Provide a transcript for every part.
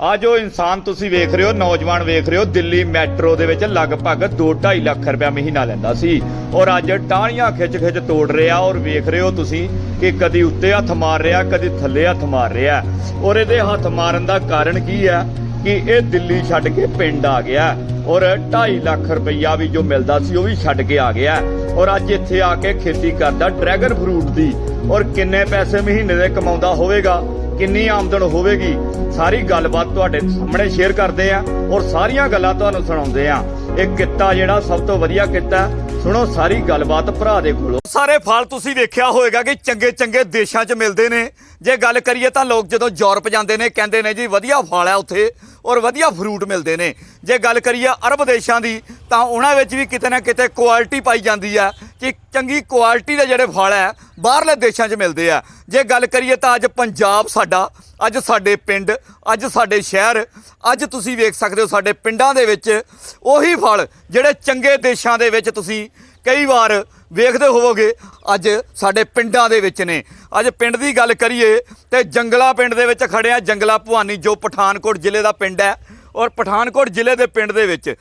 ਆ ਜੋ ਇਨਸਾਨ ਤੁਸੀਂ ਵੇਖ ਰਹੇ ਹੋ, ਨੌਜਵਾਨ ਵੇਖ ਰਹੇ ਹੋ, ਦਿੱਲੀ ਮੈਟਰੋ ਦੇ ਵਿੱਚ ਲਗਭਗ 2.5 ਲੱਖ ਰੁਪਇਆ ਮਹੀਨਾ ਲੈਂਦਾ ਸੀ। ਔਰ ਅੱਜ ਟਾਹਣੀਆਂ ਖਿੱਚ ਖਿੱਚ ਤੋੜ ਰਿਹਾ ਔਰ ਵੇਖ ਰਹੇ ਹੋ ਤੁਸੀਂ ਕਿ ਕਦੀ ਉੱਤੇ ਹੱਥ ਮਾਰ ਰਿਹਾ, ਕਦੀ ਥੱਲੇ ਹੱਥ ਮਾਰ ਰਿਹਾ। ਔਰ ਇਹਦੇ ਹੱਥ ਮਾਰਨ ਦਾ ਕਾਰਨ ਕੀ ਹੈ ਕਿ ਇਹ ਦਿੱਲੀ ਛੱਡ ਕੇ ਪਿੰਡ ਆ ਗਿਆ। ਔਰ 2.5 ਲੱਖ ਰੁਪਈਆ ਵੀ ਜੋ ਮਿਲਦਾ ਸੀ ਉਹ ਵੀ ਛੱਡ ਕੇ ਆ ਗਿਆ। ਔਰ ਅੱਜ ਇੱਥੇ ਆ ਕੇ ਖੇਤੀ ਕਰਦਾ ਡਰੈਗਨ ਫਰੂਟ ਦੀ। ਔਰ ਕਿੰਨੇ ਪੈਸੇ ਮਹੀਨੇ ਦੇ ਕਮਾਉਂਦਾ ਹੋਵੇਗਾ? ਕਿੰਨੀ ਆਮਦਨ ਹੋਵੇਗੀ, ਸਾਰੀ ਗੱਲਬਾਤ ਤੁਹਾਡੇ ਸਾਹਮਣੇ ਸ਼ੇਅਰ ਕਰਦੇ ਆ ਔਰ ਸਾਰੀਆਂ ਗੱਲਾਂ ਤੁਹਾਨੂੰ ਸੁਣਾਉਂਦੇ ਆ। ਇਹ ਕਿੱਤਾ ਜਿਹੜਾ ਸਭ ਤੋਂ ਵਧੀਆ ਕਿੱਤਾ, ਸੁਣੋ ਸਾਰੀ ਗੱਲਬਾਤ ਭਰਾ ਦੇ ਕੋਲੋਂ। ਸਾਰੇ ਫਲ ਤੁਸੀਂ ਵੇਖਿਆ ਹੋਵੇਗਾ ਕਿ ਚੰਗੇ ਚੰਗੇ ਦੇਸ਼ਾਂ 'ਚ ਮਿਲਦੇ ਨੇ। ਜੇ ਗੱਲ ਕਰੀਏ ਤਾਂ ਲੋਕ ਜਦੋਂ ਯੂਰਪ ਜਾਂਦੇ ਨੇ, ਕਹਿੰਦੇ ਨੇ ਜੀ, ਵਧੀਆ ਫਲ ਹੈ ਉੱਥੇ। ਔਰ ਵਧੀਆ ਫਰੂਟ ਮਿਲਦੇ ਨੇ। ਜੇ ਗੱਲ ਕਰੀਏ ਅਰਬ ਦੇਸ਼ਾਂ ਦੀ, ਤਾਂ ਉਹਨਾਂ ਵਿੱਚ ਵੀ ਕਿਤੇ ਨਾ ਕਿਤੇ ਕੁਆਲਿਟੀ ਪਾਈ ਜਾਂਦੀ ਹੈ ਕਿ ਚੰਗੀ ਕੁਆਲਿਟੀ ਦੇ ਜਿਹੜੇ ਫਲ ਹੈ, ਬਾਹਰਲੇ ਦੇਸ਼ਾਂ 'ਚ ਮਿਲਦੇ ਆ। ਜੇ ਗੱਲ ਕਰੀਏ ਤਾਂ ਅੱਜ ਪੰਜਾਬ ਸਾਡਾ ਅੱਜ ਸਾਡੇ ਪਿੰਡ, ਅੱਜ ਸਾਡੇ ਸ਼ਹਿਰ, ਅੱਜ ਤੁਸੀਂ ਵੇਖ ਸਕਦੇ ਹੋ ਸਾਡੇ ਪਿੰਡਾਂ ਦੇ ਵਿੱਚ ਉਹੀ ਫਲ ਜਿਹੜੇ ਚੰਗੇ ਦੇਸ਼ਾਂ ਦੇ ਵਿੱਚ ਤੁਸੀਂ ਕਈ ਵਾਰ ਵੇਖਦੇ ਹੋਵੋਗੇ, ਅੱਜ ਸਾਡੇ ਪਿੰਡਾਂ ਦੇ ਵਿੱਚ ਨੇ। ਅੱਜ ਪਿੰਡ ਦੀ ਗੱਲ ਕਰੀਏ ਤੇ ਜੰਗਲਾ ਪਿੰਡ ਦੇ ਵਿੱਚ ਖੜਿਆ ਜੰਗਲਾ ਭਵਾਨੀ ਜੋ ਪਠਾਨਕੋਟ ਜ਼ਿਲ੍ਹੇ ਦਾ ਪਿੰਡ ਹੈ ਔਰ ਪਠਾਨਕੋਟ ਜ਼ਿਲ੍ਹੇ ਦੇ ਪਿੰਡ ਦੇ ਵਿੱਚ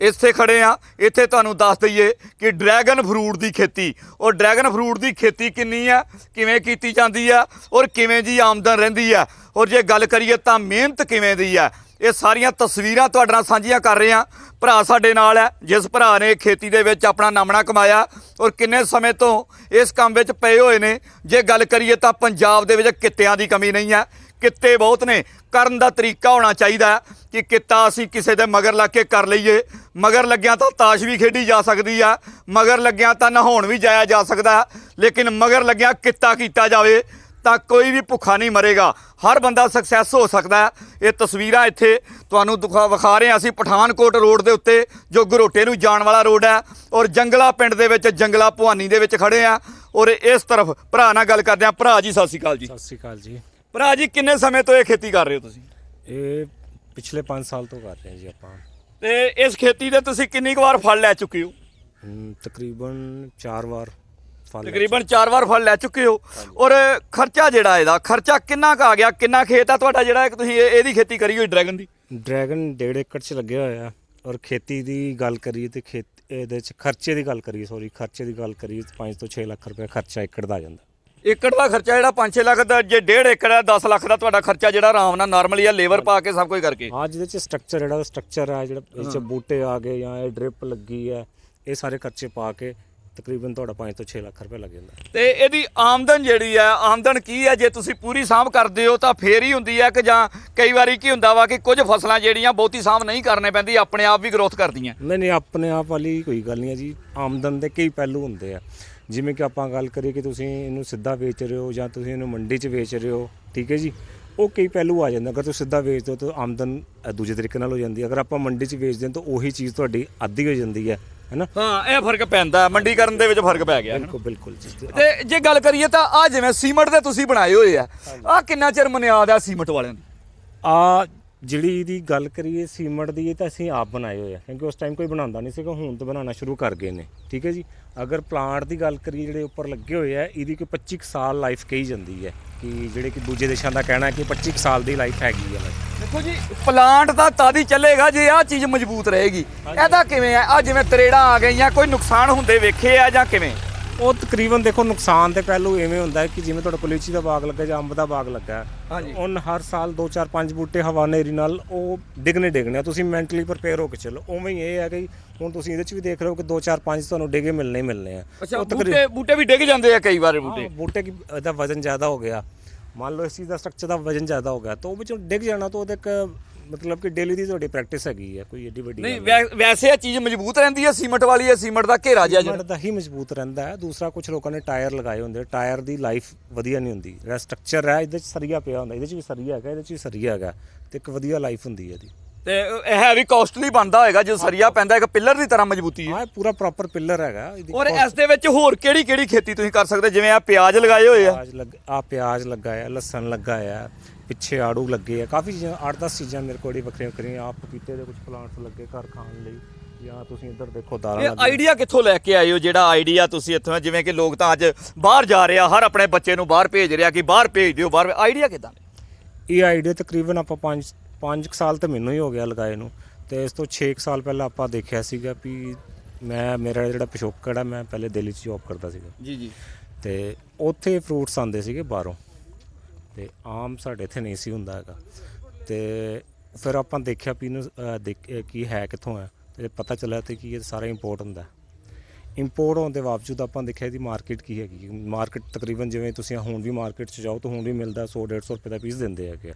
ਇੱਥੇ ਖੜੇ ਆ। ਇੱਥੇ ਤੁਹਾਨੂੰ ਦੱਸ ਦਈਏ ਕਿ ਡਰੈਗਨ ਫਰੂਟ ਦੀ ਖੇਤੀ। ਔਰ ਡਰੈਗਨ ਫਰੂਟ ਦੀ ਖੇਤੀ ਕਿੰਨੀ ਆ? ਕਿਵੇਂ ਕੀਤੀ ਜਾਂਦੀ ਆ? ਔਰ ਕਿਵੇਂ ਜੀ ਆਮਦਨ ਰਹਿੰਦੀ ਆ? ਔਰ ਜੇ ਗੱਲ ਕਰੀਏ ਤਾਂ ਮਿਹਨਤ ਕਿਵੇਂ ਦੀ ਆ? ਇਹ ਸਾਰੀਆਂ ਤਸਵੀਰਾਂ ਤੁਹਾਡੇ ਨਾਲ ਸਾਂਝੀਆਂ ਕਰ ਰਹੇ ਆ। ਭਰਾ ਸਾਡੇ ਨਾਲ ਹੈ ਜਿਸ ਭਰਾ ਨੇ ਖੇਤੀ ਦੇ ਵਿੱਚ ਆਪਣਾ ਨਾਮਣਾ ਕਮਾਇਆ। ਔਰ ਕਿੰਨੇ ਸਮੇਂ ਤੋਂ ਇਸ ਕੰਮ ਵਿੱਚ ਪਏ ਹੋਏ ਨੇ। ਜੇ ਗੱਲ ਕਰੀਏ ਤਾਂ ਪੰਜਾਬ ਦੇ ਵਿੱਚ ਕਿੱਤਿਆਂ ਦੀ ਕਮੀ ਨਹੀਂ ਹੈ ਕਿੱਤੇ ਬਹੁਤ ਨੇ। ਕਰਨ ਦਾ ਤਰੀਕਾ ਹੋਣਾ ਚਾਹੀਦਾ ਕਿ ਕਿੱਤਾ ਅਸੀਂ ਕਿਸੇ ਦੇ ਮਗਰ ਲੱਗ ਕੇ ਕਰ ਲਈਏ। ਮਗਰ ਲੱਗਿਆ ਤਾਂ ਤਾਸ਼ ਵੀ ਖੇਡੀ ਜਾ ਸਕਦੀ ਆ। ਮਗਰ ਲੱਗਿਆ ਤਾਂ ਨਹਾਉਣ ਵੀ ਜਾਇਆ ਜਾ ਸਕਦਾ। ਲੇਕਿਨ ਮਗਰ ਲੱਗਿਆ ਕਿੱਤਾ ਕੀਤਾ ਜਾਵੇ ਤਾਂ ਕੋਈ ਵੀ ਭੁੱਖਾ ਨਹੀਂ ਮਰੇਗਾ। ਹਰ ਬੰਦਾ ਸਕਸੈਸ ਹੋ ਸਕਦਾ ਹੈ। ਇਹ ਤਸਵੀਰਾਂ ਇੱਥੇ ਤੁਹਾਨੂੰ ਦਿਖਾ- ਵਿਖਾ ਰਹੇ ਹਾਂ ਅਸੀਂ। ਪਠਾਨਕੋਟ ਰੋਡ ਦੇ ਉੱਤੇ ਜੋ ਗਰੋਟੇ ਨੂੰ ਜਾਣ ਵਾਲਾ ਰੋਡ ਹੈ ਔਰ ਜੰਗਲਾ ਪਿੰਡ ਦੇ ਵਿੱਚ ਜੰਗਲਾ ਭਵਾਨੀ ਦੇ ਵਿੱਚ ਖੜੇ ਆ ਔਰ ਇਸ ਤਰਫ ਭਰਾ ਨਾਲ ਗੱਲ ਕਰਦੇ ਆ ਭਰਾ ਜੀ, ਸਤਿ ਸ਼੍ਰੀ ਅਕਾਲ ਜੀ। ਸਤਿ ਸ਼੍ਰੀ ਅਕਾਲ ਜੀ। ਭਰਾ ਜੀ ਕਿੰਨੇ ਸਮੇਂ ਤੋਂ ਇਹ ਖੇਤੀ ਕਰ ਰਹੇ ਹੋ ਤੁਸੀਂ? ਇਹ ਪਿਛਲੇ 5 ਸਾਲ ਤੋਂ ਕਰ ਰਹੇ ਹਾਂ ਜੀ ਆਪਾਂ। ਤੇ ਇਸ ਖੇਤੀ ਦੇ ਤੁਸੀਂ ਕਿੰਨੀ ਕੁ ਵਾਰ ਫਲ ਲੈ ਚੁੱਕੇ ਹੋ? ਹਮ, ਤਕਰੀਬਨ 4 ਵਾਰ ਫਲ ਲੈ ਤਕਰੀਬਨ 4 ਵਾਰ ਫਲ ਲੈ ਚੁੱਕੇ ਹੋ। ਔਰ ਖਰਚਾ ਜਿਹੜਾ ਇਹਦਾ ਖਰਚਾ ਕਿੰਨਾ ਕੁ ਆ ਗਿਆ? ਕਿੰਨਾ ਖੇਤ ਆ ਤੁਹਾਡਾ ਜਿਹੜਾ ਤੁਸੀਂ ਇਹ- ਇਹਦੀ ਖੇਤੀ ਕਰੀ ਹੋਈ ਡਰੈਗਨ ਦੀ? ਡਰੈਗਨ 1.5 ਏਕੜ ਚ ਲੱਗਿਆ ਹੋਇਆ ਔਰ ਖੇਤੀ ਦੀ ਗੱਲ ਕਰੀਏ ਤੇ ਖੇਤ ਇਹਦੇ ਚ ਖਰਚੇ ਦੀ ਗੱਲ ਕਰੀਏ ਸੌਰੀ ਖਰਚੇ ਦੀ ਗੱਲ ਕਰੀਏ ਤਾਂ 5 ਤੋਂ 6 ਲੱਖ ਰੁਪਏ ਖਰਚਾ ਏਕੜ ਦਾ ਆ ਜਾਂਦਾ। ਏਕੜ ਦਾ ਖਰਚਾ ਜਿਹੜਾ 5-6 ਲੱਖ ਦਾ ਜੇ 1.5 ਏਕੜ ਹੈ 10 ਲੱਖ ਦਾ ਤੁਹਾਡਾ ਖਰਚਾ ਜਿਹੜਾ ਆਰਾਮ ਨਾਲ ਨਾਰਮਲੀ ਆ ਲੇਬਰ ਪਾ ਕੇ ਸਭ ਕੁਝ ਕਰਕੇ। ਆ ਜਿਹਦੇ ਚ ਸਟਰਕਚਰ ਜਿਹੜਾ ਸਟਰਕਚਰ ਹੈ ਜਿਹੜਾ ਇਹ ਚ ਬੂਟੇ ਆ ਗਏ ਜਾਂ ਇਹ ਡ੍ਰਿਪ ਲੱਗੀ ਹੈ ਇਹ ਸਾਰੇ ਖਰਚੇ ਪਾ ਕੇ ਤਕਰੀਬਨ ਤੁਹਾਡਾ 5 ਤੋਂ 6 ਲੱਖ ਰੁਪਏ ਲੱਗ ਜਾਂਦਾ। ਤੇ ਇਹਦੀ ਆਮਦਨ ਜਿਹੜੀ ਹੈ ਆਮਦਨ ਕੀ ਹੈ? ਜੇ ਤੁਸੀਂ ਪੂਰੀ ਸਾਂਭ ਕਰਦੇ ਹੋ ਤਾਂ ਫੇਰ ਹੀ ਹੁੰਦੀ ਹੈ ਕਿ ਜਾਂ ਕਈ ਵਾਰੀ ਕੀ ਹੁੰਦਾ ਵਾ ਕਿ ਕੁਝ ਫਸਲਾਂ ਜਿਹੜੀਆਂ ਬਹੁਤੀ ਸਾਂਭ ਨਹੀਂ ਕਰਨੇ ਪੈਂਦੀ ਆਪਣੇ ਆਪ ਵੀ ਗਰੋਥ ਕਰਦੀਆਂ। ਨਹੀਂ ਨਹੀਂ ਆਪਣੇ ਆਪ ਵਾਲੀ ਕੋਈ ਗੱਲ ਨਹੀਂ ਹੈ ਜੀ। ਆਮਦਨ ਦੇ ਕਈ ਪਹਿਲੂ ਹੁੰਦੇ ਆ। ਜਿਵੇਂ ਕਿ ਆਪਾਂ ਗੱਲ ਕਰੀਏ ਕਿ ਤੁਸੀਂ ਇਹਨੂੰ ਸਿੱਧਾ ਵੇਚ ਰਹੇ ਹੋ ਜਾਂ ਤੁਸੀਂ ਇਹਨੂੰ ਮੰਡੀ 'ਚ ਵੇਚ ਰਹੇ ਹੋ ਠੀਕ ਹੈ ਜੀ? ਉਹ ਕਈ ਪਹਿਲੂ ਆ ਜਾਂਦੇ ਅਗਰ ਤੁਸੀਂ ਸਿੱਧਾ ਵੇਚਦੇ ਹੋ ਤਾਂ ਆਮਦਨ ਦੂਜੇ ਤਰੀਕੇ ਨਾਲ ਹੋ ਜਾਂਦੀ ਹੈ। ਅਗਰ ਆਪਾਂ ਮੰਡੀ 'ਚ ਵੇਚਦੇ ਹਾਂ ਤਾਂ ਉਹੀ ਚੀਜ਼ ਤੁਹਾਡੀ ਅੱਧੀ ਹੋ ਜਾਂਦੀ ਹੈ ਹੈਨਾ ਹਾਂ ਇਹ ਫ਼ਰਕ ਪੈਂਦਾ। ਮੰਡੀਕਰਨ ਦੇ ਵਿੱਚ ਫ਼ਰਕ ਪੈ ਗਿਆ। ਬਿਲਕੁਲ ਬਿਲਕੁਲ ਜੀ। ਤੇ ਜੇ ਗੱਲ ਕਰੀਏ ਤਾਂ ਆ ਜਿਵੇਂ ਸੀਮਟ ਦੇ ਤੁਸੀਂ ਬਣਾਏ ਹੋਏ ਆ ਆ ਕਿੰਨਾ ਚਿਰ ਮਨਿਆਦ ਆ ਸੀਮਟ ਵਾਲਿਆਂ ਦੀ? ਆ ਜਿਹੜੀ ਦੀ ਗੱਲ ਕਰੀਏ ਸੀਮਟ ਦੀ ਇਹ ਤਾਂ ਅਸੀਂ ਆਪ ਬਣਾਏ ਹੋਏ ਆ। ਕਿਉਂਕਿ ਉਸ ਟਾਈਮ ਕੋਈ ਬਣਾਉਂਦਾ ਨਹੀਂ ਸੀਗਾ ਹੁਣ ਤਾਂ ਬਣਾਉਣਾ ਸ਼ੁਰੂ ਕਰ ਗਏ ਨੇ। ਠੀਕ ਹੈ ਜੀ? ਅਗਰ ਪਲਾਂਟ ਦੀ ਗੱਲ ਕਰੀਏ ਜਿਹੜੇ ਉੱਪਰ ਲੱਗੇ ਹੋਏ ਆ ਇਹਦੀ ਕੋਈ 25 ਕੁ ਸਾਲ ਲਾਈਫ ਕਹੀ ਜਾਂਦੀ ਹੈ ਕਿ ਜਿਹੜੇ ਕਿ ਦੂਜੇ ਦੇਸ਼ਾਂ ਦਾ ਕਹਿਣਾ ਹੈ ਕਿ 25 ਕੁ ਸਾਲ ਦੀ ਲਾਈਫ ਹੈਗੀ ਹੈ ਦੇਖੋ ਜੀ ਪਲਾਂਟ ਤਾਂ ਤਦ ਹੀ ਚੱਲੇਗਾ ਜੇ ਆ ਚੀਜ਼ ਮਜ਼ਬੂਤ ਰਹੇਗੀ। ਇਹਦਾ ਕਿਵੇਂ ਆ ਆ ਜਿਵੇਂ ਤਰੇੜਾਂ ਆ ਗਈਆਂ ਕੋਈ ਨੁਕਸਾਨ ਹੁੰਦੇ ਵੇਖੇ ਆ ਜਾਂ ਕਿਵੇਂ? ਉਹ ਤਕਰੀਬਨ ਦੇਖੋ ਨੁਕਸਾਨ ਤੇ ਪਹਿਲੂ ਐਵੇਂ ਹੁੰਦਾ ਹੈ ਕਿ ਜਿਵੇਂ ਤੁਹਾਡਾ ਕੁਲੀਚੀ ਦਾ ਬਾਗ ਲੱਗਾ ਜਾਂ ਅੰਬ ਦਾ ਬਾਗ ਲੱਗਾ ਹਾਂਜੀ। ਉਹਨ ਹਰ ਸਾਲ 2 4 5 ਬੂਟੇ ਹਵਾ ਨੇਰੀ ਨਾਲ ਉਹ ਡਿੱਗਣੇ ਆ। ਤੁਸੀਂ ਮੈਂਟਲੀ ਪ੍ਰਪੇਅਰ ਹੋ ਕੇ ਚੱਲੋ ਉਵੇਂ ਹੀ ਇਹ ਹੈ ਕਿ ਹੁਣ ਤੁਸੀਂ ਇਹਦੇ ਚ ਵੀ ਦੇਖ ਰਹੇ ਹੋ ਕਿ 2 4 5 ਤੁਹਾਨੂੰ ਡਿੱਗੇ ਮਿਲਣੇ ਹੀ ਮਿਲਣੇ ਆ ਅੱਛਾ ਬੂਟੇ ਬੂਟੇ ਵੀ ਡਿੱਗ ਜਾਂਦੇ ਆ ਕਈ ਵਾਰ ਬੂਟੇ ਬੂਟੇ ਕੀ ਇਹਦਾ ਵਜ਼ਨ ਜ਼ਿਆਦਾ ਹੋ ਗਿਆ ਮੰਨ ਲਓ ਇਸ ਚੀਜ਼ ਦਾ ਸਟਰਕਚਰ ਦਾ ਵਜ਼ਨ ਜ਼ਿਆਦਾ ਹੋ ਗਿਆ ਤਾਂ ਉਹ ਵਿੱਚੋਂ ਡਿੱਗ ਜਾਣਾ ਤਾਂ ਉਹਦੇ ਇੱਕ ਮਤਲਬ ਕਿ ਡੇਲੀ ਦੀ ਤੁਹਾਡੀ ਪ੍ਰੈਕਟਿਸ ਹੈਗੀ ਹੈ ਕੋਈ ਏਡੀ ਵੱਡੀ ਨਹੀਂ ਗੱਲ ਵੈ- ਵੈਸੇ ਇਹ ਚੀਜ਼ ਮਜ਼ਬੂਤ ਰਹਿੰਦੀ ਹੈ ਸੀਮਟ ਵਾਲੀ ਹੈ ਸੀਮਟ ਦਾ ਘੇਰਾ ਜਿਹਾ ਸੀਮੈਂਟ ਦਾ ਹੀ ਮਜ਼ਬੂਤ ਰਹਿੰਦਾ ਹੈ। ਦੂਸਰਾ ਕੁਝ ਲੋਕਾਂ ਨੇ ਟਾਇਰ ਲਗਾਏ ਹੁੰਦੇ ਟਾਇਰ ਦੀ ਲਾਈਫ ਵਧੀਆ ਨਹੀਂ ਹੁੰਦੀ। ਜਿਹੜਾ ਸਟਰਕਚਰ ਹੈ ਇਹਦੇ ਚ ਸਰੀਆ ਪਿਆ ਹੁੰਦਾ ਇਹਦੇ ਚ ਵੀ ਸਰੀਆ ਹੈਗਾ ਇਹਦੇ ਚ ਵੀ ਸਰੀਆ ਹੈਗਾ ਤੇ ਇੱਕ ਵਧੀਆ ਲਾਈਫ ਹੁੰਦੀ ਹੈ ਇਹਦੀ। ਤੇ ਇਹ ਹੈ ਵੀ ਕਾਸਟਲੀ ਬਣਦਾ ਹੋਏਗਾ ਜਦੋਂ ਸਰੀਆ ਪੈਂਦਾ ਇੱਕ ਪਿੱਲਰ ਦੀ ਤਰ੍ਹਾਂ ਮਜ਼ਬੂਤੀ ਹੈ। ਹਾਂ ਇਹ ਪੂਰਾ ਪ੍ਰੋਪਰ ਪਿੱਲਰ ਹੈਗਾ ਇਹਦੀ ਔਰ ਇਸ ਦੇ ਵਿੱਚ ਹੋਰ ਕਿਹੜੀ ਕਿਹੜੀ ਖੇਤੀ ਤੁਸੀਂ ਕਰ ਸਕਦੇ? ਜਿਵੇਂ ਆ ਪਿਆਜ਼ ਲਗਾਏ ਹੋਏ ਆ। ਪਿਆਜ਼ ਲੱਗ ਆ ਪਿਆਜ਼ ਲੱਗਾ ਹੈ ਲਸਣ ਲੱਗਾ ਹੈ ਪਿੱਛੇ ਆੜੂ ਲੱਗੇ ਆ। ਕਾਫੀ ਚੀਜ਼ਾਂ 8-10 ਚੀਜ਼ਾਂ ਮੇਰੇ ਕੋਲ ਹੀ ਵੱਖਰੀਆਂ ਵੱਖਰੀਆਂ। ਆ ਪਪੀਤੇ ਦੇ ਕੁਝ ਪਲਾਂਟਸ ਲੱਗੇ ਘਰ ਖਾਣ ਲਈ ਜਾਂ ਤੁਸੀਂ ਇੱਧਰ ਦੇਖੋ ਦਾਲਾਂ ਇਹ ਲੱਗੀ ਆਈਡੀਆ ਕਿੱਥੋਂ ਲੈ ਕੇ ਆਏ ਹੋ? ਜਿਹੜਾ ਆਈਡੀਆ ਤੁਸੀਂ ਇੱਥੋਂ ਜਿਵੇਂ ਕਿ ਲੋਕ ਤਾਂ ਅੱਜ ਬਾਹਰ ਜਾ ਰਹੇ ਆ ਹਰ ਆਪਣੇ ਬੱਚੇ ਨੂੰ ਬਾਹਰ ਭੇਜ ਰਿਹਾ ਕਿ ਬਾਹਰ ਭੇਜ ਦਿਓ ਬਾਹਰ ਆਈਡੀਆ ਕਿਦਾਂ? ਇਹ ਆਈਡੀਆ ਤਕਰੀਬਨ ਆਪਾਂ 5 5 ਸਾਲ ਤੇ ਮੈਨੂੰ ਹੀ ਹੋ ਗਿਆ ਲਗਾਏ ਨੂੰ। ਤੇ ਇਸ ਤੋਂ 6 ਸਾਲ ਪਹਿਲਾਂ ਆਪਾਂ ਦੇਖਿਆ ਸੀਗਾ ਵੀ ਮੈਂ ਮੇਰਾ ਜਿਹੜਾ ਪਿਛੋਕੜ ਹੈ ਮੈਂ ਪਹਿਲੇ ਦਿੱਲੀ 'ਚ ਜੌਬ ਕਰਦਾ ਸੀਗਾ। ਜੀ ਜੀ। ਤੇ ਉੱਥੇ ਫਰੂਟਸ ਆਉਂਦੇ ਸੀਗੇ ਬਾਹਰੋਂ। ਤੇ ਆਮ ਸਾਡੇ ਇੱਥੇ ਨਹੀਂ ਸੀ ਹੁੰਦਾ ਹੈਗਾ। ਤੇ ਫਿਰ ਆਪਾਂ ਦੇਖਿਆ ਵੀ ਇਹਨੂੰ ਅਹ, ਦੇਖ- ਅਹ, ਕੀ ਹੈ ਕਿੱਥੋਂ ਹੈ। ਤੇ ਪਤਾ ਚੱਲਿਆ ਤੇ ਕਿ ਇਹ ਸਾਰਾ ਇੰਪੋਰਟ ਹੁੰਦਾ ਇੰਪੋਰਟ ਹੋਣ ਦੇ ਬਾਵਜੂਦ ਆਪਾਂ ਦੇਖਿਆ ਇਹਦੀ ਮਾਰਕੀਟ ਕੀ ਹੈਗੀ। ਮਾਰਕੀਟ ਤਕਰੀਬਨ ਜਿਵੇਂ ਤੁਸੀਂ ਹੁਣ ਵੀ ਮਾਰਕੀਟ 'ਚ ਜਾਓ ਤਾਂ ਹੁਣ ਵੀ ਮਿਲਦਾ 100 150 ਰੁਪਏ ਦਾ ਪੀਸ ਦਿੰਦੇ ਹੈਗੇ ਆ।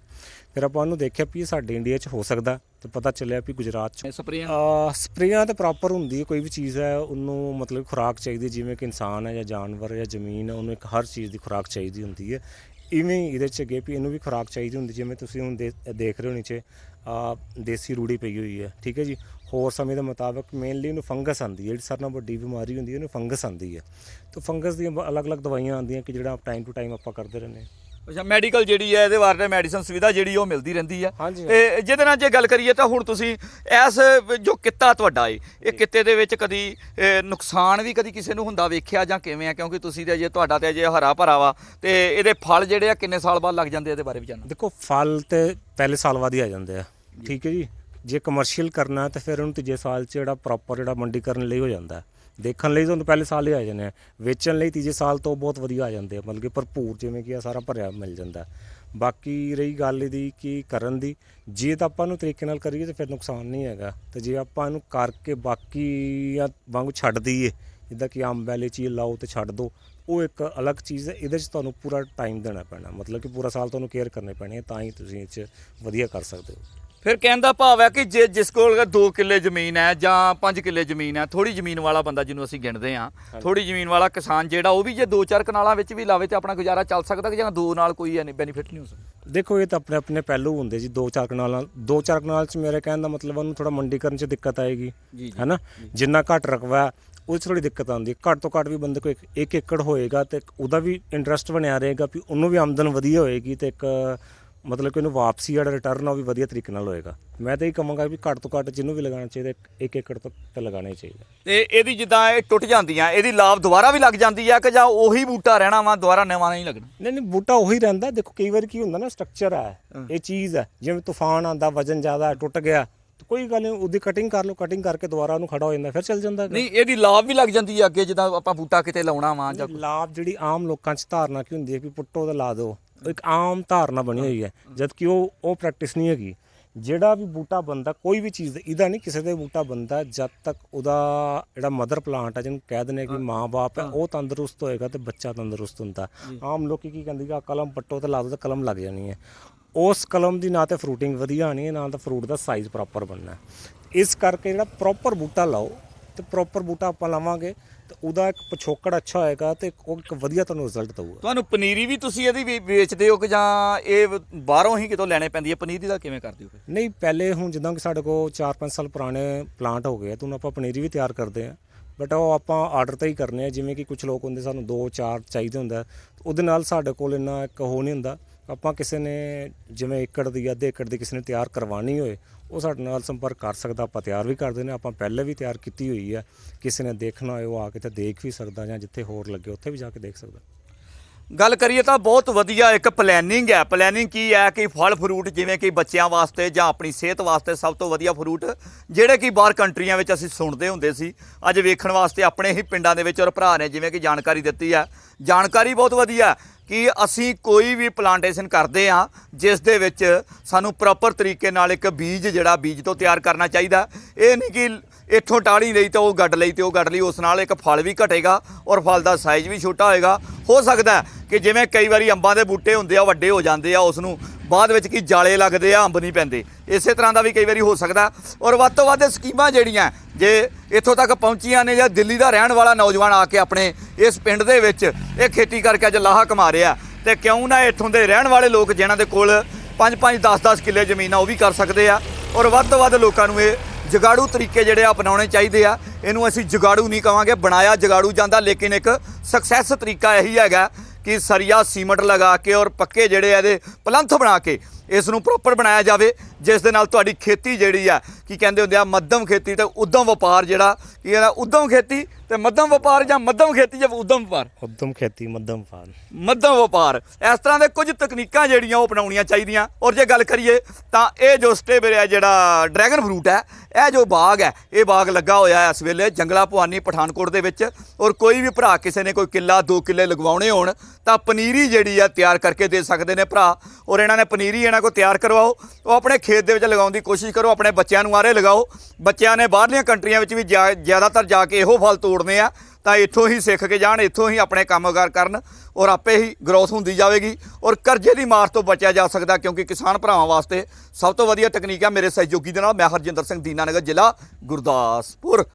ਫਿਰ ਆਪਾਂ ਉਹਨੂੰ ਦੇਖਿਆ ਵੀ ਇਹ ਸਾਡੇ ਇੰਡੀਆ 'ਚ ਹੋ ਸਕਦਾ ਤੇ ਪਤਾ ਚੱਲਿਆ ਵੀ ਗੁਜਰਾਤ 'ਚ। ਸਪਰੇਆਂ? ਆ ਸਪਰੇਆਂ ਤਾਂ ਪ੍ਰੋਪਰ ਹੁੰਦੀ ਹੈ ਕੋਈ ਵੀ ਚੀਜ਼ ਹੈ ਉਹਨੂੰ ਮਤਲਬ ਖੁਰਾਕ ਚਾਹੀਦੀ ਹੈ, ਜਿਵੇਂ ਕਿ ਇਨਸਾਨ ਹੈ ਜਾਂ ਜਾਨਵਰ ਹੈ ਜਾਂ ਜ਼ਮੀਨ ਹੈ ਉਹਨੂੰ ਇੱਕ ਹਰ ਚੀਜ਼ ਦੀ ਖੁਰਾਕ ਚਾਹੀਦੀ ਹੁੰਦੀ ਹੈ। ਇਵੇਂ ਹੀ ਇਹਦੇ ਚ ਅੱਗੇ ਵੀ ਇਹਨੂੰ ਵੀ ਖੁਰਾਕ ਚਾਹੀਦੀ ਹੁੰਦੀ, ਜਿਵੇਂ ਤੁਸੀਂ ਹੁਣ ਦੇ- ਦੇਖ ਰਹੇ ਹੋ ਨੀਚੇ, ਆ ਦੇਸੀ ਰੂੜੀ ਪਈ ਹੋਈ ਹੈ, ਠੀਕ ਹੈ ਜੀ? ਹੋਰ ਸਮੇਂ ਦੇ ਮੁਤਾਬਕ ਮੇਨਲੀ ਇਹਨੂੰ ਫੰਗਸ ਆਂਦੀ ਹੈ, ਜਿਹੜੀ ਸਾਰਿਆਂ ਨਾਲੋਂ ਵੱਡੀ ਬਿਮਾਰੀ ਹੁੰਦੀ ਹੈ, ਇਹਨੂੰ ਫੰਗਸ ਆਂਦੀ ਹੈ। ਤਾਂ ਫੰਗਸ ਦੀਆਂ ਬ- ਅਲੱਗ-ਅਲੱਗ ਦਵਾਈਆਂ ਆਉਂਦੀਆਂ ਕਿ ਜਿਹੜਾ ਟਾਈਮ ਟੂ ਟਾਈਮ ਆਪਾਂ ਕਰਦੇ ਰਹਿੰਦੇ ਹਾਂ। ਅੱਛਾ ਮੈਡੀਕਲ ਜਿਹੜੀ ਹੈ ਇਹਦੇ ਬਾਰੇ ਮੈਡੀਸਨ ਸੁਵਿਧਾ ਜਿਹੜੀ ਉਹ ਮਿਲਦੀ ਰਹਿੰਦੀ ਆ। ਹਾਂਜੀ, ਤੇ ਜਿਹਦੇ ਨਾਲ ਜੇ ਗੱਲ ਕਰੀਏ ਤਾਂ ਹੁਣ ਤੁਸੀਂ ਇਸ ਜੋ ਕਿੱਤਾ ਤੁਹਾਡਾ ਏ ਇਹ ਕਿੱਤੇ ਦੇ ਵਿੱਚ ਕਦੀ ਅਹ, ਨੁਕਸਾਨ ਵੀ ਕਦੀ ਕਿਸੇ ਨੂੰ ਹੁੰਦਾ ਵੇਖਿਆ ਜਾਂ ਕਿਵੇਂ ਆ? ਕਿਉਂਕਿ ਤੁਸੀਂ ਤੇ ਜੇ ਤੁਹਾਡਾ ਤੇ ਅਜੇ ਹਰਾ ਭਰਾ ਵਾ ਤੇ ਇਹਦੇ ਫਲ ਜਿਹੜੇ ਆ ਕਿੰਨੇ ਸਾਲ ਬਾਅਦ ਲੱਗ ਜਾਂਦੇ ਆ ਇਹਦੇ ਬਾਰੇ ਵੀ ਜਾਣੋ ਦੇਖੋ ਫਲ ਤੇ ਪਹਿਲੇ ਸਾਲ ਬਾਅਦ ਹੀ ਆ ਜਾਂਦੇ ਆ। ਠੀਕ ਹੈ ਜੀ? ਜੇ ਕਮਰਸ਼ੀਅਲ ਕਰਨਾ ਤਾਂ ਫਿਰ ਉਹਨੂੰ ਤੀਜੇ ਸਾਲ 'ਚ ਜਿਹੜਾ ਪ੍ਰੋਪਰ ਜਿਹੜਾ ਮੰਡੀਕਰਨ ਲਈ ਹੋ ਜਾਂਦਾ ਹੈ। ਦੇਖਣ ਲਈ ਤੁਹਾਨੂੰ ਪਹਿਲੇ ਸਾਲ ਹੀ ਆ ਜਾਂਦੇ ਆ। ਵੇਚਣ ਲਈ ਤੀਜੇ ਸਾਲ ਤੋਂ ਬਹੁਤ ਵਧੀਆ ਆ ਜਾਂਦੇ ਆ, ਮਤਲਬ ਕਿ ਭਰਪੂਰ ਜਿਵੇਂ ਕਿ ਆ ਸਾਰਾ ਭਰਿਆ ਮਿਲ ਜਾਂਦਾ। ਬਾਕੀ ਰਹੀ ਗੱਲ ਇਹਦੀ ਕਿ ਕਰਨ ਦੀ, ਜੇ ਤਾਂ ਆਪਾਂ ਨੂੰ ਤਰੀਕੇ ਨਾਲ ਕਰੀਏ ਤਾਂ ਫਿਰ ਨੁਕਸਾਨ ਨਹੀਂ ਹੈਗਾ। ਤੇ ਜੇ ਆਪਾਂ ਇਹਨੂੰ ਕਰਕੇ ਬਾਕੀ ਵਾਂਗੂ ਛੱਡ ਦਈਏ, ਜਿੱਦਾਂ ਕਿ ਆਮ ਵੈਲੇ ਚੀਜ਼ ਲਾਓ ਤੇ ਛੱਡ ਦੋ, ਉਹ ਇੱਕ ਅਲੱਗ ਚੀਜ਼ ਹੈ, ਇਹਦੇ 'ਚ ਤੁਹਾਨੂੰ ਪੂਰਾ ਟਾਈਮ ਦੇਣਾ ਪੈਣਾ। ਮਤਲਬ ਕਿ ਪੂਰਾ ਸਾਲ ਤੁਹਾਨੂੰ ਕੇਅਰ ਕਰਨੀ ਪੈਣੀ ਹੈ ਤਾਂ ਹੀ ਤੁਸੀਂ ਇਹ 'ਚ ਵਧੀਆ ਕਰ ਸਕਦੇ ਹੋ। ਫਿਰ ਕਹਿਣ ਦਾ ਭਾਵ ਹੈ ਕਿ ਜੇ ਜਿਸ ਕੋਲ 2 ਕਿੱਲੇ ਜ਼ਮੀਨ ਹੈ ਜਾਂ 5 ਕਿੱਲੇ ਜ਼ਮੀਨ ਹੈ ਥੋੜੀ ਜ਼ਮੀਨ ਵਾਲਾ ਬੰਦਾ ਜਿਹਨੂੰ ਅਸੀਂ ਗਿਣਦੇ ਆ ਥੋੜੀ ਜ਼ਮੀਨ ਵਾਲਾ ਕਿਸਾਨ ਜਿਹੜਾ ਉਹ ਵੀ ਜੇ 2-4 ਕਨਾਲਾਂ ਵਿੱਚ ਵੀ ਲਾਵੇ ਤੇ ਆਪਣਾ ਗੁਜ਼ਾਰਾ ਚੱਲ ਸਕਦਾ ਕਿ ਜਾਂ ਦੋ ਨਾਲ ਕੋਈ ਬੈਨੀਫਿਟ ਨਹੀਂ ਹੋ ਸਕਦਾ? ਦੇਖੋ ਇਹ ਤਾਂ ਆਪਣੇ ਆਪਣੇ ਪਹਿਲੂ ਹੁੰਦੇ ਜੀ ਦੋ ਚਾਰ ਕਨਾਲਾਂ ਦੋ ਚਾਰ ਕਨਾਲ 'ਚ ਮੇਰੇ ਕਹਿਣ ਦਾ ਮਤਲਬ ਉਹਨੂੰ ਥੋੜਾ ਮੰਡੀਕਰਨ 'ਚ ਦਿੱਕਤ ਆਏਗੀ ਹੈਨਾ? ਜਿੰਨਾ ਘੱਟ ਰਕਬਾ ਹੈ, ਉਹ ਥੋੜੀ ਦਿੱਕਤ ਆਉਂਦੀ ਘੱਟ ਤੋਂ ਘੱਟ ਵੀ ਬੰਦੇ ਕੋਲ 1 ਏਕੜ ਹੋਏਗਾ ਤੇ ਉਹਦਾ ਵੀ ਇੰਟਰਸਟ ਬਣਿਆ ਰਹੇਗਾ ਵੀ ਉਹਨੂੰ ਵੀ ਆਮਦਨ ਵਧੀਆ ਹੋਏਗੀ ਤੇ ਇੱਕ ਮਤਲਬ ਕਿ ਉਹਨੂੰ ਵਾਪਸੀ ਜਿਹੜਾ ਰਿਟਰਨ ਉਹ ਵੀ ਵਧੀਆ ਤਰੀਕੇ ਨਾਲ ਹੋਏਗਾ। ਮੈਂ ਤਾਂ ਇਹ ਕਹਾਂਗਾ ਵੀ ਘੱਟ ਤੋਂ ਘੱਟ ਜਿਹਨੂੰ ਵੀ ਲਗਾਉਣਾ ਚਾਹੀਦਾ 1 ਏਕੜ ਤੋਂ ਤਾਂ ਲਗਾਉਣਾ ਹੀ ਚਾਹੀਦਾ। ਤੇ ਇਹਦੀ ਜਿੱਦਾਂ ਇਹ ਟੁੱਟ ਜਾਂਦੀਆਂ ਇਹਦੀ ਲਾਭ ਦੁਬਾਰਾ ਵੀ ਲੱਗ ਜਾਂਦੀ ਆ ਕਿ ਜਾਂ ਉਹੀ ਬੂਟਾ ਰਹਿਣਾ ਵਾ ਦੁਬਾਰਾ ਨਵਾਂ ਨਹੀਂ ਲੱਗਣਾ? ਨਹੀਂ ਨਹੀਂ ਬੂਟਾ ਉਹੀ ਰਹਿੰਦਾ। ਦੇਖੋ ਕਈ ਵਾਰ ਕੀ ਹੁੰਦਾ ਨਾ ਸਟਰਕਚਰ ਹੈ। ਇਹ ਚੀਜ਼ ਹੈ ਜਿਵੇਂ ਤੂਫਾਨ ਆਂਦਾ ਵਜਨ ਜ਼ਿਆਦਾ ਹੈ, ਟੁੱਟ ਗਿਆ ਤਾਂ ਕੋਈ ਗੱਲ ਨਹੀਂ ਉਹਦੀ ਕਟਿੰਗ ਕਰ ਲਓ ਕਟਿੰਗ ਕਰਕੇ ਦੁਬਾਰਾ ਉਹਨੂੰ ਖੜਾ ਹੋ ਜਾਂਦਾ ਫਿਰ ਚੱਲ ਜਾਂਦਾ। ਨਹੀਂ ਇਹਦੀ ਲਾਭ ਵੀ ਲੱਗ ਜਾਂਦੀ ਆ ਅੱਗੇ ਜਿੱਦਾਂ ਆਪਾਂ ਬੂਟਾ ਕਿਤੇ ਲਾਉਣਾ ਵਾ ਜਾਂ ਲਾਭ ਜਿਹੜੀ ਆਮ ਲੋਕਾਂ 'ਚ ਧਾਰਨਾ ਕੀ ਹੁੰਦੀ ਹੈ ਕਿ ਪੁੱਟੋ ਤੇ ਲਾ ਦਿਓ। ਇੱਕ ਆਮ ਧਾਰਨਾ ਬਣੀ ਹੋਈ ਹੈ ਜਦ ਕਿ ਉਹ ਉਹ ਪ੍ਰੈਕਟਿਸ ਨਹੀਂ ਹੈਗੀ। ਜਿਹੜਾ ਵੀ ਬੂਟਾ ਬੰਦਾ ਕੋਈ ਵੀ ਚੀਜ਼ ਦਾ ਇਹਦਾ ਨਹੀਂ ਕਿਸੇ ਦੇ ਬੂਟਾ ਬੰਦਾ ਜਦ ਤੱਕ ਉਹਦਾ ਜਿਹੜਾ ਮਦਰ ਪਲਾਂਟ ਹੈ ਜਿਹਨੂੰ ਕਹਿ ਦਿੰਦੇ ਆ ਕਿ ਮਾਂ-ਬਾਪ ਹੈ ਉਹ ਤੰਦਰੁਸਤ ਹੋਏਗਾ ਤੇ ਬੱਚਾ ਤੰਦਰੁਸਤ ਹੁੰਦਾ। ਆਮ ਲੋਕੀ ਕੀ ਕਹਿੰਦੇ ਆਹ ਕਲਮ ਪੱਟੋ ਤੇ ਲਾ ਦਿਓ ਤੇ ਕਲਮ ਲੱਗ ਜਾਣੀ ਹੈ। ਉਸ ਕਲਮ ਦੀ ਨਾ ਤੇ ਫਰੂਟਿੰਗ ਵਧੀਆ ਆਣੀ ਹੈ ਨਾ ਤਾਂ ਫਰੂਟ ਦਾ ਸਾਈਜ਼ ਪ੍ਰੋਪਰ ਬਣਨਾ। ਇਸ ਕਰਕੇ ਜਿਹੜਾ ਪ੍ਰੋਪਰ ਬੂਟਾ ਲਾਓ ਤੇ ਪ੍ਰੋਪਰ ਬੂਟਾ ਆਪਾਂ ਲਾਵਾਂਗੇ ਤੇ ਉਹਦਾ ਇੱਕ ਪਿਛੋਕੜ ਅੱਛਾ ਹੋਏਗਾ ਤੇ ਉਹ ਇੱਕ ਵਧੀਆ ਤੁਹਾਨੂੰ ਰਿਜ਼ਲਟ ਦਊਗਾ। ਤੁਹਾਨੂੰ ਪਨੀਰੀ ਵੀ ਤੁਸੀਂ ਇਹਦੀ ਵੀ ਵੇਚਦੇ ਹੋ ਕਿ ਜਾਂ ਇਹ ਬਾਹਰੋਂ ਹੀ ਕਿਤੋਂ ਲੈਣੇ ਪੈਂਦੀ ਹੈ? ਪਨੀਰ ਦੀ ਕਿਵੇਂ ਕਰਦੇ ਹੋ ਫਿਰ? ਨਹੀਂ ਪਹਿਲੇ ਹੁਣ ਜਿੱਦਾਂ ਕਿ ਸਾਡੇ ਕੋਲ 4-5 ਸਾਲ ਪੁਰਾਣੇ ਪਲਾਂਟ ਹੋ ਗਏ ਆ ਤਾਂ ਹੁਣ ਆਪਾਂ ਪਨੀਰੀ ਵੀ ਤਿਆਰ ਕਰਦੇ ਆ। ਬਟ ਉਹ ਆਪਾਂ ਆਰਡਰ ਤੇ ਹੀ ਕਰਨੇ ਆ ਜਿਵੇਂ ਕਿ ਕੁਝ ਲੋਕ ਹੁੰਦੇ ਸਾਨੂੰ 2-4 ਚਾਹੀਦੇ ਹੁੰਦਾ ਉਹਦੇ ਨਾਲ ਸਾਡੇ ਕੋਲ ਇੰਨਾ ਇੱਕ ਉਹ ਨਹੀਂ ਹੁੰਦਾ। ਆਪਾਂ ਕਿਸੇ ਨੇ ਜਿਵੇਂ ਏਕੜ ਦੀ ਅੱਧੇ ਏਕੜ ਦੀ ਕਿਸੇ ਨੇ ਤਿਆਰ ਕਰਵਾਉਣੀ ਹੋਏ ਉਹ ਸਾਡੇ ਨਾਲ ਸੰਪਰਕ ਕਰ ਸਕਦਾ, ਆਪਾਂ ਤਿਆਰ ਵੀ ਕਰਦੇ ਨੇ, ਆਪਾਂ ਪਹਿਲੇ ਵੀ ਤਿਆਰ ਕੀਤੀ ਹੋਈ ਆ। ਕਿਸੇ ਨੇ ਦੇਖਣਾ ਹੋਏ ਉਹ ਆ ਕੇ ਤੇ ਦੇਖ ਵੀ ਸਕਦਾ ਜਾਂ ਜਿੱਥੇ ਹੋਰ ਲੱਗੇ, ਉੱਥੇ ਵੀ ਜਾ ਕੇ ਦੇਖ ਸਕਦਾ। ਗੱਲ ਕਰੀਏ ਤਾਂ ਬਹੁਤ ਵਧੀਆ ਇੱਕ ਪਲੈਨਿੰਗ ਹੈ। ਪਲੈਨਿੰਗ ਕੀ ਹੈ ਕਿ ਫਲ ਫਰੂਟ ਜਿਵੇਂ ਕਿ ਬੱਚਿਆਂ ਵਾਸਤੇ ਜਾਂ ਆਪਣੀ ਸਿਹਤ ਵਾਸਤੇ ਸਭ ਤੋਂ ਵਧੀਆ ਫਰੂਟ ਜਿਹੜੇ ਕਿ ਬਾਹਰ ਕੰਟਰੀਆਂ ਵਿੱਚ ਅਸੀਂ ਸੁਣਦੇ ਹੁੰਦੇ ਸੀ। ਅੱਜ ਵੇਖਣ ਵਾਸਤੇ ਆਪਣੇ ਹੀ ਪਿੰਡਾਂ ਦੇ ਵਿੱਚ ਔਰ ਭਰਾ ਨੇ ਜਿਵੇਂ ਕਿ ਜਾਣਕਾਰੀ ਦਿੱਤੀ ਹੈ। ਜਾਣਕਾਰੀ ਬਹੁਤ ਵਧੀਆ ਕਿ ਅਸੀਂ ਕੋਈ ਵੀ ਪਲਾਂਟੇਸ਼ਨ ਕਰਦੇ ਆ ਜਿਸ ਦੇ ਵਿੱਚ ਸਾਨੂੰ ਪ੍ਰੋਪਰ ਤਰੀਕੇ ਨਾਲ ਇੱਕ ਬੀਜ ਜਿਹੜਾ ਬੀਜ ਤੋਂ ਤਿਆਰ ਕਰਨਾ ਚਾਹੀਦਾ। ਇਹ ਨਹੀਂ ਕਿ ਇੱਥੋਂ ਟਾਹਲੀ ਲਈ ਤੇ ਉਹ ਗੱਡ ਲਈ ਤੇ ਉਹ ਗੱਡ ਲਈ, ਉਸ ਨਾਲ ਇੱਕ ਫਲ ਵੀ ਘਟੇਗਾ ਔਰ ਫਲ ਦਾ ਸਾਈਜ਼ ਵੀ ਛੋਟਾ ਹੋਏਗਾ। ਹੋ ਸਕਦਾ ਕਿ ਜਿਵੇਂ ਕਈ ਵਾਰੀ ਅੰਬਾਂ ਦੇ ਬੂਟੇ ਹੁੰਦੇ ਆ, ਵੱਡੇ ਹੋ ਜਾਂਦੇ ਆ ਉਸ ਨੂੰ ਬਾਅਦ ਵਿੱਚ ਕੀ ਜਾਲੇ ਲੱਗਦੇ ਆ, ਅੰਬ ਨਹੀਂ ਪੈਂਦੇ। ਇਸੇ ਤਰ੍ਹਾਂ ਦਾ ਵੀ ਕਈ ਵਾਰੀ ਹੋ ਸਕਦਾ। ਔਰ ਵੱਧ ਤੋਂ ਵੱਧ ਸਕੀਮਾਂ ਜਿਹੜੀਆਂ, ਜੇ ਇੱਥੋਂ ਤੱਕ ਪਹੁੰਚੀਆਂ ਨੇ ਜਾਂ ਦਿੱਲੀ ਦਾ ਰਹਿਣ ਵਾਲਾ ਨੌਜਵਾਨ ਆ ਕੇ ਆਪਣੇ ਇਸ ਪਿੰਡ ਦੇ ਵਿੱਚ ਇਹ ਖੇਤੀ ਕਰਕੇ ਅੱਜ ਲਾਹਾ ਕਮਾ ਰਿਹਾ ਤੇ ਕਿਉਂ ਨਾ ਇੱਥੋਂ ਦੇ ਰਹਿਣ ਵਾਲੇ ਲੋਕ, ਜਿਨ੍ਹਾਂ ਦੇ ਕੋਲ 5-5 10-10 ਕਿੱਲੇ ਜ਼ਮੀਨ ਆ, ਉਹ ਵੀ ਕਰ ਸਕਦੇ ਆ। ਔਰ ਵੱਧ ਤੋਂ ਵੱਧ ਲੋਕਾਂ ਨੂੰ ਇਹ ਜਗਾੜੂ ਤਰੀਕੇ ਜਿਹੜੇ ਆ ਅਪਣਾਉਣੇ ਚਾਹੀਦੇ ਆ। ਇਹਨੂੰ ਅਸੀਂ ਜਗਾੜੂ ਨਹੀਂ ਕਵਾਂਗੇ, ਬਣਾਇਆ ਜਗਾੜੂ ਜਾਂਦਾ, ਲੇਕਿਨ ਇੱਕ ਸਕਸੈਸ ਤਰੀਕਾ ਇਹੀ ਹੈਗਾ ਕਿ ਸਰੀਆ ਸੀਮਟ ਲਗਾ ਕੇ ਔਰ ਪੱਕੇ ਜਿਹੜੇ ਇਹਦੇ ਪਲੰਥ ਬਣਾ ਕੇ ਇਸ ਨੂੰ ਪ੍ਰੋਪਰ ਬਣਾਇਆ ਜਾਵੇ। ਜਿਸ ਦੇ ਨਾਲ ਤੁਹਾਡੀ ਖੇਤੀ ਜਿਹੜੀ ਆ ਕੀ ਕਹਿੰਦੇ ਹੁੰਦੇ ਆ ਮੱਧਮ ਖੇਤੀ ਤੇ ਉਦਮ ਵਪਾਰ ਜਿਹੜਾ ਕੀ ਇਹਦਾ ਉਦਮ ਖੇਤੀ ਤੇ ਮੱਧਮ ਵਪਾਰ ਜਾਂ ਮੱਧਮ ਖੇਤੀ ਜਾਂ ਉਦਮ ਵਪਾਰ? ਉਦਮ ਖੇਤੀ ਮੱਧਮ ਫਾਨ ਮੱਧਮ ਵਪਾਰ। ਇਸ ਤਰ੍ਹਾਂ ਦੇ ਕੁਝ ਤਕਨੀਕਾਂ ਜਿਹੜੀਆਂ ਉਹ ਅਪਣਾਉਣੀਆਂ ਚਾਹੀਦੀਆਂ। ਔਰ ਜੇ ਗੱਲ ਕਰੀਏ ਤਾਂ ਇਹ ਜੋ ਸਟੇਬਲ ਹੈ ਜਿਹੜਾ ਡਰੈਗਨ ਫਰੂਟ ਹੈ ਇਹ ਜੋ ਬਾਗ ਹੈ ਇਹ ਬਾਗ ਲੱਗਾ ਹੋਇਆ ਹੈ ਇਸ ਵੇਲੇ ਜੰਗਲਾ ਭਵਾਨੀ ਪਠਾਨਕੋਟ ਦੇ ਵਿੱਚ। ਔਰ ਕੋਈ ਵੀ ਭਰਾ ਕਿਸੇ ਨੇ ਕੋਈ ਕਿੱਲਾ ਦੋ ਕਿੱਲੇ ਲਗਵਾਉਣੇ ਹੋਣ ਤਾਂ ਪਨੀਰੀ ਜਿਹੜੀ ਆ ਤਿਆਰ ਕਰਕੇ ਦੇ ਸਕਦੇ ਨੇ ਭਰਾ। ਔਰ ਇਹਨਾਂ ਨੇ ਪਨੀਰੀ ਇਹਨਾਂ ਕੋ ਤਿਆਰ ਕਰਵਾਓ। ਉਹ ਆਪਣੇ ਖੇਤ ਦੇ ਵਿੱਚ ਲਗਾਉਣ ਦੀ ਕੋਸ਼ਿਸ਼ ਕਰੋ, ਆਪਣੇ ਬੱਚਿਆਂ ਨੂੰ ਆਰੇ ਲਗਾਓ। ਬੱਚਿਆਂ ਨੇ ਬਾਹਰਲੀਆਂ ਕੰਟਰੀਆਂ ਵਿੱਚ ਵੀ ਜਾ- ਜ਼ਿਆਦਾਤਰ ਜਾ ਕੇ ਇਹੋ ਫਲ ਤੋੜਨੇ ਆ, ਤਾਂ ਇੱਥੋਂ ਹੀ ਸਿੱਖ ਕੇ ਜਾਣ, ਇੱਥੋਂ ਹੀ ਆਪਣੇ ਕੰਮਕਾਰ ਕਰਨ ਔਰ ਆਪੇ ਹੀ ਗਰੋਥ ਹੁੰਦੀ ਜਾਵੇਗੀ ਔਰ ਕਰਜ਼ੇ ਦੀ ਮਾਰ ਤੋਂ ਬਚਿਆ ਜਾ ਸਕਦਾ, ਕਿਉਂਕਿ ਕਿਸਾਨ ਭਰਾਵਾਂ ਵਾਸਤੇ ਸਭ ਤੋਂ ਵਧੀਆ ਤਕਨੀਕ ਆ ਮੇਰੇ ਸਹਿਯੋਗੀ ਦੇ ਨਾਲ, ਮੈਂ ਹਰਜਿੰਦਰ ਸਿੰਘ, ਦੀਨਾਨਗਰ ਜ਼ਿਲ੍ਹਾ ਗੁਰਦਾਸਪੁਰ।